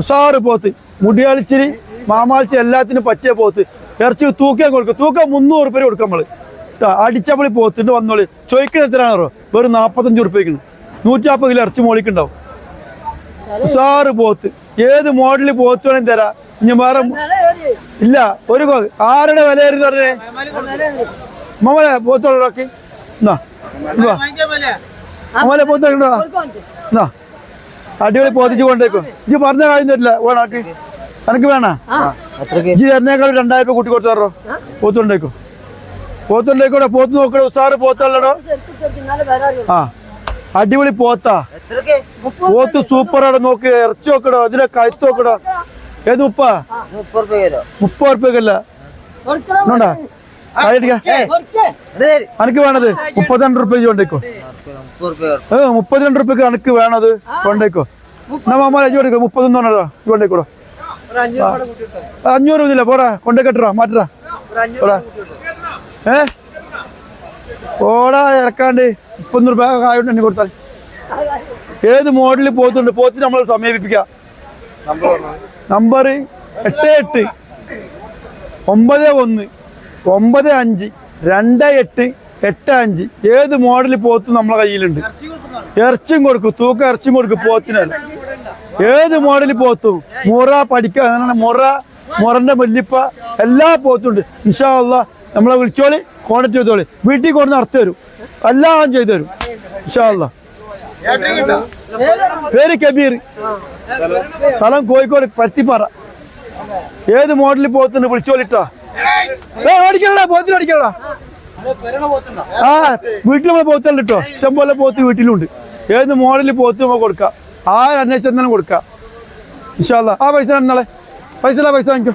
ഉഷാറ് പോത്ത്. മുടിയാളിച്ചിരി മാമാളിച്ചി എല്ലാത്തിനും പറ്റിയ പോത്ത്. ഇറച്ചി തൂക്കിയാൽ കൊടുക്കും. തൂക്കം മുന്നൂറ് ഉറുപ്പ്യ കൊടുക്കാം നമ്മൾ. അടിച്ചപ്പളി പോത്തിട്ട് വന്നോളി. ചോദിക്കണ എത്രയാണോ വെറും നാപ്പത്തഞ്ച് ഉറുപ്പ്യക്കാണ് നൂറ്റി നാൽപ്പത് കിലോ ഇറച്ചി മോളിക്കുണ്ടാവും. ഉഷാറ് പോത്ത്. ഏത് മോഡലിൽ പോത്ത് വേണമെങ്കിൽ തരാ. ഇനി വേറെ ഇല്ല ഒരു ആരുടെ വില ആയിരുന്നു പറഞ്ഞേ? മമ്മലെ പോത്തോളൊക്കെ എന്നാ. മമ്മലെ എന്നാ. അടിപൊളി പോതിച്ചു കൊണ്ടേക്കും. ഇജ്ജ് പറഞ്ഞ കാര്യം തരില്ല. വേണാക്ക് എനിക്ക് വേണ? ഇജ്ജ് തരുന്നേക്കാൾ രണ്ടായിരം രൂപ കൂട്ടി കൊടുത്തു തരോ പോത്തുണ്ടേക്കും. പോത്തുണ്ടേക്കൂടെ പോത്ത് നോക്കണോ? ഉസാറ് പോത്തല്ലടോ? ആ. അടിപൊളി പോത്താ. പോത്ത് സൂപ്പറാണ് നോക്ക്. ഇറച്ചി നോക്കടോ ഇതിനെ കഴുത്ത് നോക്കടോ ഏത് ഉപ്പ? മുപ്പത് ഉറുപ്പ്യക്കല്ല എനിക്ക് അനക്ക് വേണത്? മുപ്പത്തിരണ്ട് റുപ്യ കൊണ്ടേക്കോ. ഏ മുപ്പത്തിരണ്ട് റുപ്യക്ക് എനിക്ക് വേണത്. കൊണ്ടേക്കോ. നമ്മ മാമ അഞ്ചു കൊടുക്കോ. മുപ്പത്തൊന്ന് പറഞ്ഞോ കൊണ്ടേക്കൂടോ. അഞ്ഞൂറ് ഒന്നുമില്ല പോടാ കൊണ്ടേ മാറ്റടാ. പോടാ. ഏ? പോടാ ഇറക്കാണ്ട്. മുപ്പത്തൊന്ന് റുപ്യ ആയോണ്ട് എന്നെ കൊടുത്താൽ. ഏത് മോഡലിൽ പോത്തുണ്ട്? പോത്തിന് നമ്മൾ സമീപിപ്പിക്കാം. നമ്പർ എട്ട് എട്ട്. ഒമ്പത് ഒന്ന്. ഒമ്പത് അഞ്ച്. രണ്ട് എട്ട്. എട്ട് അഞ്ച്. ഏത് മോഡൽ പോത്തും നമ്മളെ കയ്യിലുണ്ട്. ഇറച്ചും കൊടുക്കും. തൂക്കം ഇറച്ചും കൊടുക്കും പോത്തിനല്ല ഏത് മോഡൽ പോത്തും മുറ പഠിക്ക മുറ മുറന്റെ മല്ലിപ്പ. എല്ലാ പോത്തും ഉണ്ട്. ഇൻഷാല്ല നമ്മളെ വിളിച്ചോളി കോണ്ടാക്ട് ചെയ്തോളി. വീട്ടിൽ കൊണ്ട് നടത്തി തരും. എല്ലാം ചെയ്തു തരും. ഇൻഷാല്ല പേര് കബീർ. സ്ഥലം കോഴിക്കോട് പരുത്തിപ്പാറ. ഏത് മോഡലിൽ പോത്തുണ്ട് വിളിച്ചോളിട്ടാ. ഏ ഓടിക്കണടാ പോത്തിന് ആ വീട്ടിൽ നമ്മൾ പോത്തുണ്ട് കേട്ടോ ഇഷ്ടം പോലെ പോത്ത് വീട്ടിലുണ്ട്. ഏത് മോഡലിൽ പോത്ത് നമുക്ക് കൊടുക്കാം. ആര് തന്നെ കൊടുക്കാം. ഇൻഷാല്ല ആ പൈസ എന്നാളെ പൈസ പൈസ വാങ്ങിക്കോ.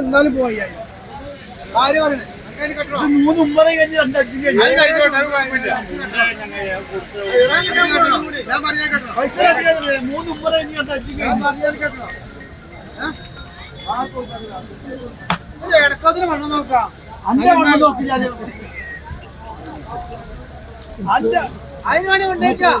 എന്നാലും പോയി ആര് പറയണേ മൂന്ന് ഉമ്മറ കഴിഞ്ഞ് പറഞ്ഞ കേട്ടോ മൂന്ന് ഉമ്മറ കഴിഞ്ഞ് പറഞ്ഞാൽ കേട്ടോ ഇടക്കത്തിന് മണ്ണ് നോക്കാം അന്റെ വണ്ണം നോക്കി ഞാൻ അല്ല അതിന് വേണ്ടി കൊണ്ടേക്കാം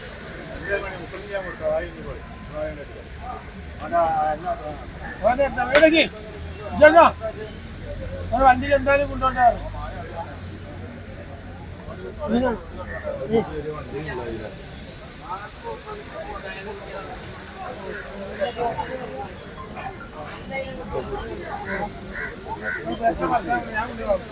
വണ്ടി എന്തായാലും കൊണ്ടുപോകാറ് ഞാൻ കൊണ്ടുപോകാം